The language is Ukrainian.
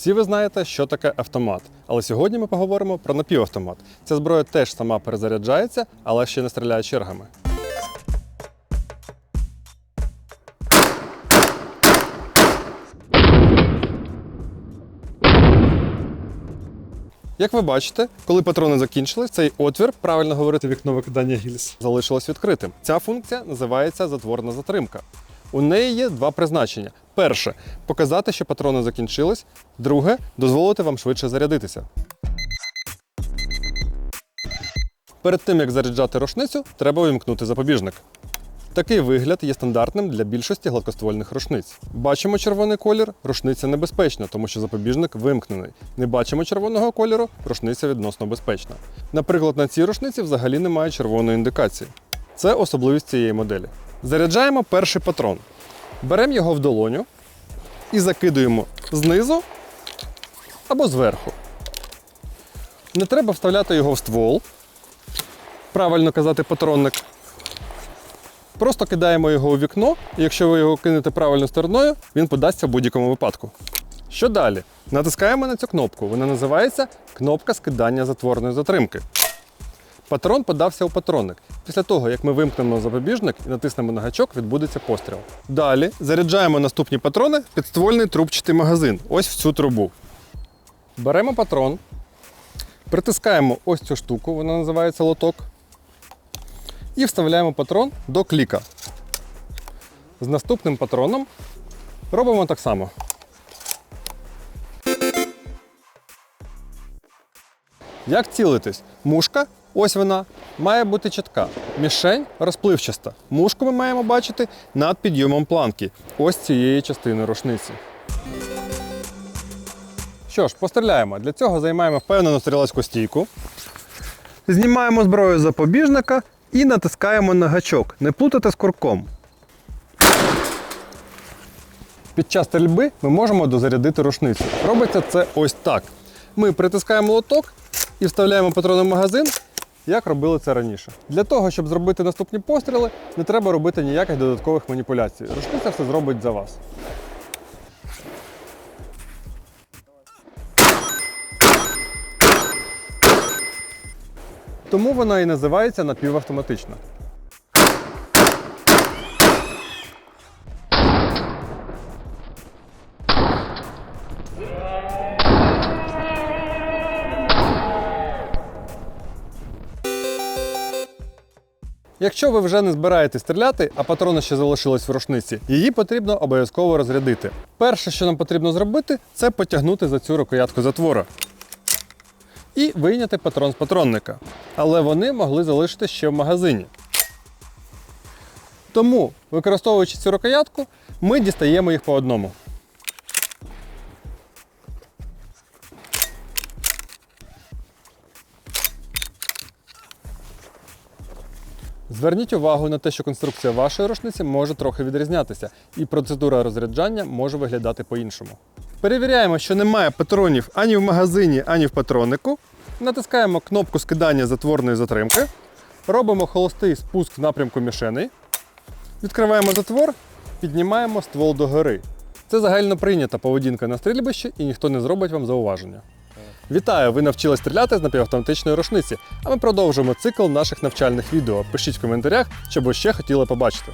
Всі ви знаєте, що таке автомат. Але сьогодні ми поговоримо про напівавтомат. Ця зброя теж сама перезаряджається, але ще не стріляє чергами. Як ви бачите, коли патрони закінчились, цей отвір, правильно говорити вікно викидання гільз, залишилось відкритим. Ця функція називається затворна затримка. У неї є два призначення: перше показати, що патрони закінчились. Друге дозволити вам швидше зарядитися. Перед тим як заряджати рушницю, треба увімкнути запобіжник. Такий вигляд є стандартним для більшості гладкоствольних рушниць. Бачимо червоний колір, рушниця небезпечна, тому що запобіжник вимкнений. Не бачимо червоного кольору, рушниця відносно безпечна. Наприклад, на цій рушниці взагалі немає червоної індикації. Це особливість цієї моделі. Заряджаємо перший патрон. Беремо його в долоню і закидуємо знизу або зверху. Не треба вставляти його в ствол. Правильно казати патронник. Просто кидаємо його у вікно, і якщо ви його кинете правильною стороною, він подасться в будь-якому випадку. Що далі? Натискаємо на цю кнопку. Вона називається кнопка скидання затворної затримки. Патрон подався у патронник. Після того, як ми вимкнемо запобіжник і натиснемо на гачок, відбудеться постріл. Далі заряджаємо наступні патрони в підствольний трубчатий магазин. Ось в цю трубу. Беремо патрон, притискаємо ось цю штуку, вона називається лоток. І вставляємо патрон до кліка. З наступним патроном робимо так само. Як цілитись? Мушка, ось вона, має бути чітка. Мішень розпливчаста. Мушку ми маємо бачити над підйомом планки, ось цієї частини рушниці. Що ж, постріляємо. Для цього займаємо впевнену стрілецьку стійку. Знімаємо зброю з запобіжника і натискаємо на гачок. Не плутати з курком. Під час стрільби ми можемо дозарядити рушницю. Робиться це ось так. Ми притискаємо лоток і вставляємо патрони в магазин, як робили це раніше. Для того, щоб зробити наступні постріли, не треба робити ніяких додаткових маніпуляцій. Рушниця все зробить за вас. Тому вона і називається напівавтоматична. Якщо ви вже не збираєтесь стріляти, а патрони ще залишились в рушниці, її потрібно обов'язково розрядити. Перше, що нам потрібно зробити, це потягнути за цю рукоятку затвора і вийняти патрон з патронника. Але вони могли залишити ще в магазині. Тому, використовуючи цю рукоятку, ми дістаємо їх по одному. Зверніть увагу на те, що конструкція вашої рушниці може трохи відрізнятися, і процедура розряджання може виглядати по-іншому. Перевіряємо, що немає патронів ані в магазині, ані в патроннику. Натискаємо кнопку скидання затворної затримки. Робимо холостий спуск в напрямку мішеней. Відкриваємо затвор, піднімаємо ствол догори. Це загально прийнята поведінка на стрільбищі і ніхто не зробить вам зауваження. Вітаю! Ви навчились стріляти з напівавтоматичної рушниці. А ми продовжуємо цикл наших навчальних відео. Пишіть в коментарях, що ви ще хотіли побачити.